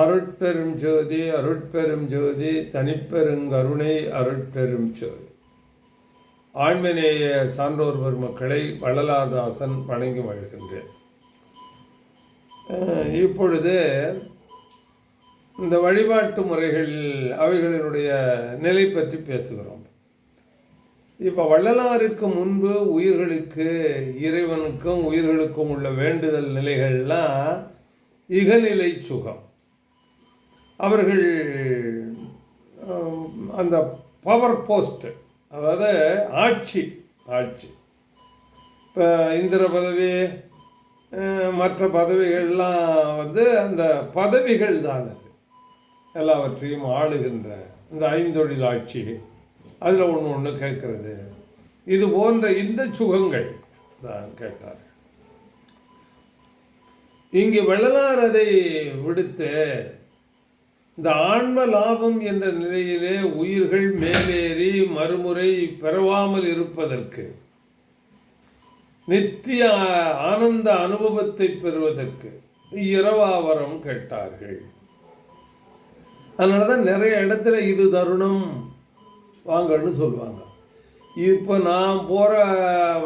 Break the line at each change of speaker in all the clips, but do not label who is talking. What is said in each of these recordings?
அருட்பெரும் ஜோதி அருட்பெரும் ஜோதி தனிப்பெருங்கருணை அருட்பெரும் ஜோதி. ஆண்மநேய சான்றோர் பெருமக்களை வள்ளலாதாசன் வணங்கி வருகின்றேன் இப்பொழுது இந்த வழிபாட்டு முறைகளில் அவைகளினுடைய நிலை பற்றி பேசுகிறோம். இப்போ வள்ளலாருக்கு முன்பு உயிர்களுக்கு இறைவனுக்கும் உயிர்களுக்கும் உள்ள வேண்டுதல் நிலைகள்லாம் இகநிலை சுகம். அவர்கள் அந்த பவர் போஸ்ட்டு அதாவது ஆட்சி ஆட்சி. இப்போ இந்திர பதவி மற்ற பதவிகள்லாம் வந்து அந்த பதவிகள் தான் அது. எல்லாவற்றையும் ஆளுகின்ற இந்த ஐந்தொழில் ஆட்சி அதில் ஒன்று ஒன்று கேட்குறது. இது போன்ற இந்த சுகங்கள் தான் கேட்டார் இங்கு வள்ளலார் அதை விடுத்து இந்த ஆன்ம லாபம் என்ற நிலையிலே உயிர்கள் மேலேறி மறுமுறை பெறவாமல் இருப்பதற்கு நித்திய ஆனந்த அனுபவத்தை பெறுவதற்கு இரவாவரம் கேட்டார்கள். அதனால தான் நிறைய இடத்துல இது தருணம் வாங்கன்னு சொல்லுவாங்க. இப்போ நான் போகிற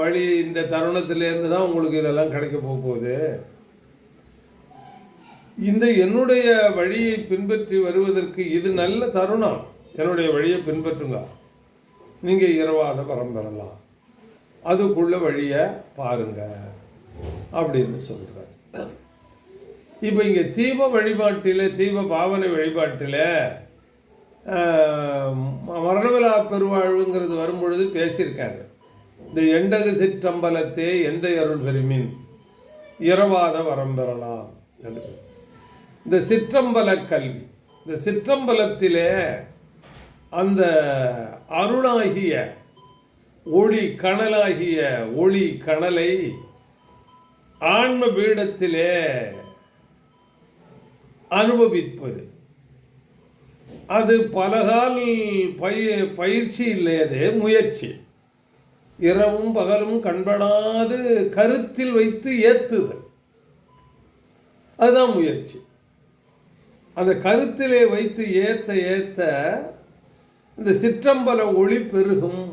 வழி இந்த தருணத்திலேருந்து தான் உங்களுக்கு இதெல்லாம் கிடைக்க போகுது. இந்த என்னுடைய வழியை பின்பற்றி வருவதற்கு இது நல்ல தருணம். என்னுடைய வழியை பின்பற்றுங்க. நீங்கள் இரவாத வரம் பெறலாம். அதுக்குள்ள வழியை பாருங்க. அப்படின்னு சொல்கிறார் இப்போ இங்கே தீப வழிபாட்டில் தீப பாவனை வழிபாட்டில் மரணவிழா பெருவாழ்வுங்கிறது வரும்பொழுது பேசியிருக்காரு. இந்த எண்டகு சிற்றம்பலத்தே எந்த அருள் பெருமின் இரவாத வரம் பெறலாம் என்று. இந்த சிற்றம்பல கல்வி. இந்த சிற்றம்பலத்திலே அந்த அருளாகிய ஒளி கணலாகிய ஒளி கணலை ஆன்ம பீடத்திலே அனுபவிப்பது. அது பலகால் பய பயிற்சி இல்லை அது முயற்சி. இரவும் பகலும் கண்படாது கருத்தில் வைத்து ஏத்துதல். அதுதான் முயற்சி. அந்த கருத்திலே வைத்து ஏற்ற ஏற்ற இந்த சிற்றம்பல ஒளி பெருகும்.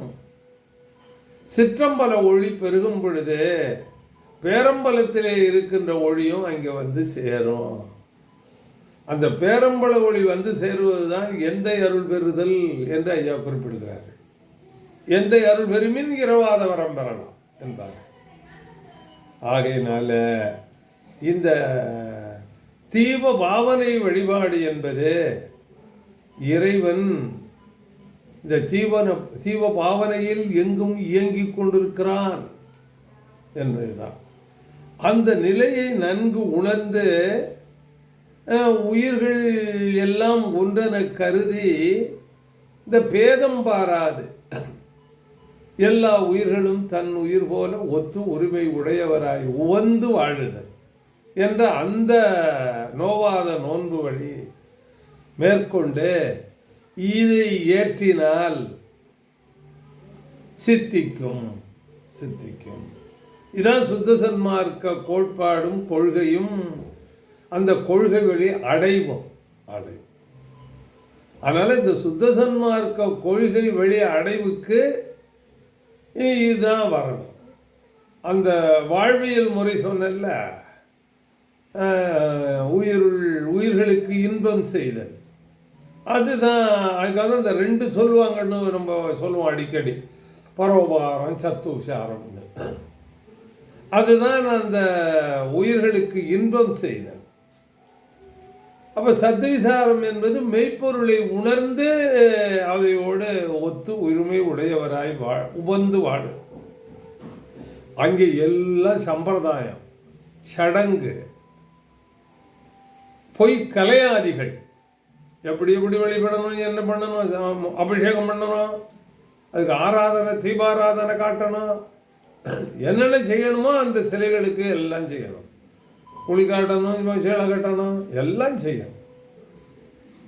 சிற்றம்பல ஒளி பெருகும் பொழுது பேரம்பலத்திலே இருக்கின்ற ஒளியும் அங்கே வந்து சேரும். அந்த பேரம்பல ஒளி வந்து சேருவது தான் எந்த அருள் பெறுதல் என்று ஐயா குறிப்பிடுகிறார். எந்த அருள் பெருமின் இரவாத வரம் பெறலாம் என்பார். ஆகையினால இந்த தீப பாவனை வழிபாடு என்பது இறைவன் இந்த தீவன தீப பாவனையில் எங்கும் இயங்கிக் கொண்டிருக்கிறான் என்பதுதான். அந்த நிலையை நன்கு உணர்ந்து உயிர்கள் எல்லாம் ஒன்றென கருதி இந்த பேதம் பாராது. எல்லா உயிர்களும் தன் உயிர் போல ஒத்து உரிமை உடையவராய் உவந்து வாழுதல். என்ற அந்த நோவாத நோன்பு வழி மேற்கொண்டு இதை ஏற்றினால் சித்திக்கும் சித்திக்கும். இதான் சுத்த சன்மார்க்க கோட்பாடும் கொள்கையும். அந்த கொள்கை வழி அடைவோம் அடை. அதனால் இந்த சுத்த சன்மார்க்க கொள்கை வழி அடைவுக்கு இதுதான் வரணும். அந்த வாழ்வியல் முறை சொன்னல உயிருள் உயிர்களுக்கு இன்பம் செய்தல். அதுதான் அதுக்காக இந்த ரெண்டு சொல்லுவாங்கன்னு நம்ம சொல்லுவோம் அடிக்கடி. பரோபகாரம் சத்துஷாரம்னு. அதுதான் அந்த உயிர்களுக்கு இன்பம் செய்தல். அப்போ சத்துவிசாரம் என்பது மெய்ப்பொருளை உணர்ந்து அதையோடு ஒத்து உரிமை உடையவராய் வா உபந்து வாழு. அங்கே எல்லாம் சம்பிரதாயம் சடங்கு பொய் கலையாதிகள். எப்படி எப்படி வழிபடணும் என்ன பண்ணணும் அபிஷேகம் பண்ணணும் அதுக்கு ஆராதனை தீபாராதனை காட்டணும். என்னென்ன செய்யணுமோ அந்த சிலைகளுக்கு எல்லாம் செய்யணும். குழி காட்டணும் சேலை கட்டணும் எல்லாம் செய்யணும்.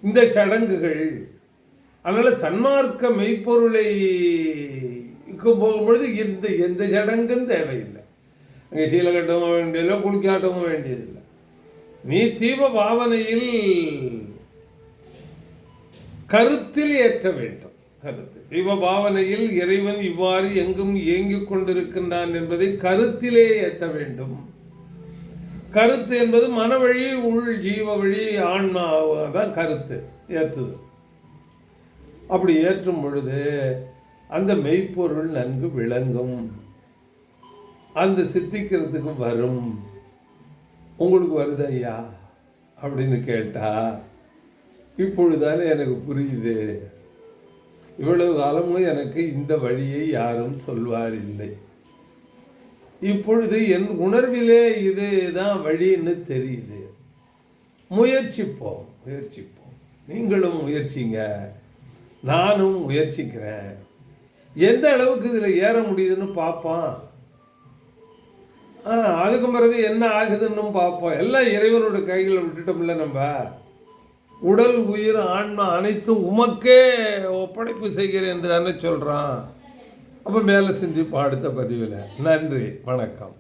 இந்த சடங்குகள் அதனால் சன்மார்க்க மெய்ப்பொருளைக்கு போகும்பொழுது இந்த எந்த சடங்கும் தேவையில்லை. அங்கே சீலை கட்டவும் வேண்டியதில்லை குளிக்காட்டவும் வேண்டியதில்லை. நீ தீப பாவனையில் கருத்தில் ஏற்ற வேண்டும். கருத்து. தீப பாவனையில் இறைவன் இவ்வாறு எங்கும் இயங்கிக் கொண்டிருக்கின்றான் என்பதை கருத்திலே ஏற்ற வேண்டும். கருத்து என்பது மனவழி உள் ஜீவ வழி ஆன்மா தான் கருத்து ஏற்றுது. அப்படி ஏற்றும் பொழுது அந்த மெய்ப்பொருள் நன்கு விளங்கும். அந்த சித்திக்கிறதுக்கு வரும். உங்களுக்கு வருது ஐயா அப்படின்னு கேட்டா இப்பொழுதானே எனக்கு புரியுது. இவ்வளவு காலமும் எனக்கு இந்த வழியை யாரும் சொல்வார் இல்லை. இப்பொழுது என் உணர்விலே இதுதான் வழின்னு தெரியுது. முயற்சிப்போம் முயற்சிப்போம். நீங்களும் முயற்சிங்க. நானும் முயற்சிக்கிறேன். எந்த அளவுக்கு இதில் ஏற முடியுதுன்னு பார்ப்போம். அதுக்கு பிறகு என்ன ஆகுதுன்னு பார்ப்போம். எல்லாம் இறைவனோட கைகளை விட்டுட்டோம்ல நம்ம? உடல் உயிர் ஆன்மா அனைத்தும் உமக்கே ஒப்படைப்பு செய்கிறேன் என்று தானே சொல்கிறான் அப்போ மேலே சிந்திப்போம் அடுத்த பதிவில். நன்றி வணக்கம்.